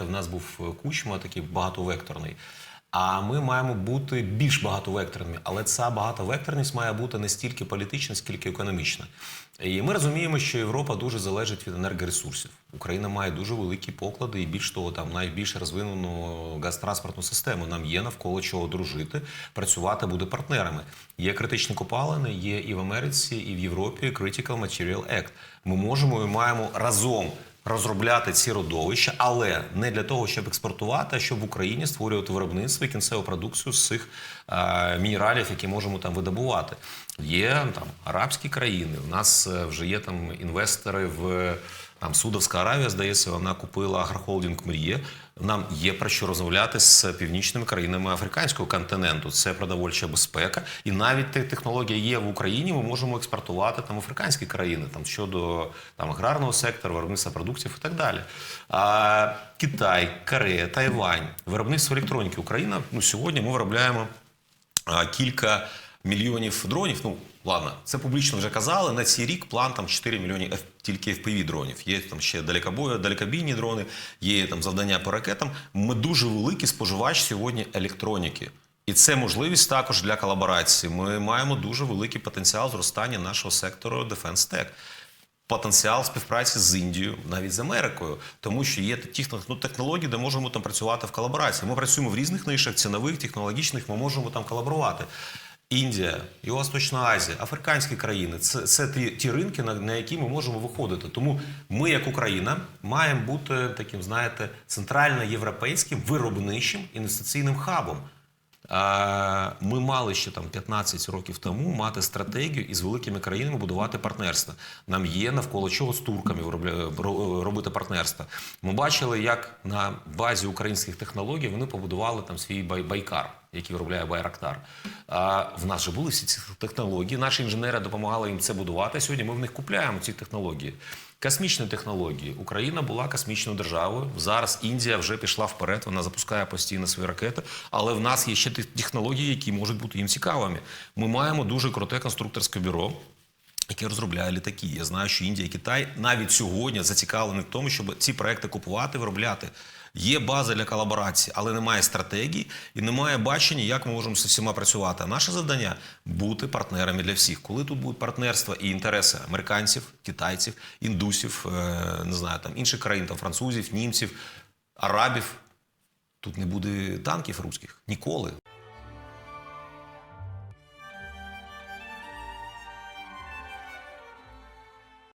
пам'ятаєте, в нас був е, кучма такий багатовекторний. А ми маємо бути більш багатовекторними, але ця багатовекторність має бути не стільки політична, скільки економічна. І ми розуміємо, що Європа дуже залежить від енергоресурсів. Україна має дуже великі поклади, і більш того, там найбільш розвинену газтранспортну систему. Нам є навколо чого дружити, працювати буде партнерами. Є критичні копалини, є і в Америці, і в Європі Critical Material Act. Ми можемо і маємо разом розробляти ці родовища, але не для того, щоб експортувати, а щоб в Україні створювати виробництво і кінцеву продукцію з цих е, мінералів, які можемо там видобувати. Є там арабські країни. У нас е, вже є там інвестори в там Судовська Аравія, здається, вона купила агрохолдинг Мрія. Нам є про що розмовляти з північними країнами африканського континенту. Це продовольча безпека, і навіть те- технологія є в Україні. Ми можемо експортувати там африканські країни, там щодо там аграрного сектору, виробництва продуктів і так далі. А, Китай, Корея, Тайвань, виробництво електроніки. Україна ну сьогодні ми виробляємо а, кілька мільйонів дронів. Ну ладно, це публічно вже казали. На цей рік план там 4 мільйони тільки FPV дронів. Є там ще далекобою, далекобійні дрони, є там завдання по ракетам. Ми дуже великий споживач сьогодні електроніки. І це можливість також для колаборації. Ми маємо дуже великий потенціал зростання нашого сектору Defense Tech. Потенціал співпраці з Індією, навіть з Америкою, тому що є ті ну, технології, де можемо там працювати в колаборації. Ми працюємо в різних нишах, цінових, технологічних, ми можемо там колаборувати. Індія, і Восточна Азія, африканські країни це, це ті, ті ринки, на, на які ми можемо виходити. Тому ми, як Україна, маємо бути таким, знаєте, центрально-європейським виробничим інвестиційним хабом. Ми мали ще там 15 років тому мати стратегію і з великими країнами будувати партнерства. Нам є навколо чого з турками робити партнерства. Ми бачили, як на базі українських технологій вони побудували там свій бай- байкар, який виробляє Байрактар. А в нас же були всі ці технології. Наші інженери допомагали їм це будувати. Сьогодні ми в них купляємо ці технології. Космічні технології. Україна була космічною державою. Зараз Індія вже пішла вперед. Вона запускає постійно свої ракети. Але в нас є ще технології, які можуть бути їм цікавими. Ми маємо дуже круте конструкторське бюро. Яке розробляє літаки. Я знаю, що Індія і Китай навіть сьогодні зацікавлені в тому, щоб ці проекти купувати, виробляти. Є база для колаборації, але немає стратегії і немає бачення, як ми можемо з всіма працювати. А наше завдання бути партнерами для всіх. Коли тут будуть партнерства і інтереси американців, китайців, індусів, е, не знаю, там інших країн, там французів, німців, арабів, тут не буде танків руських ніколи.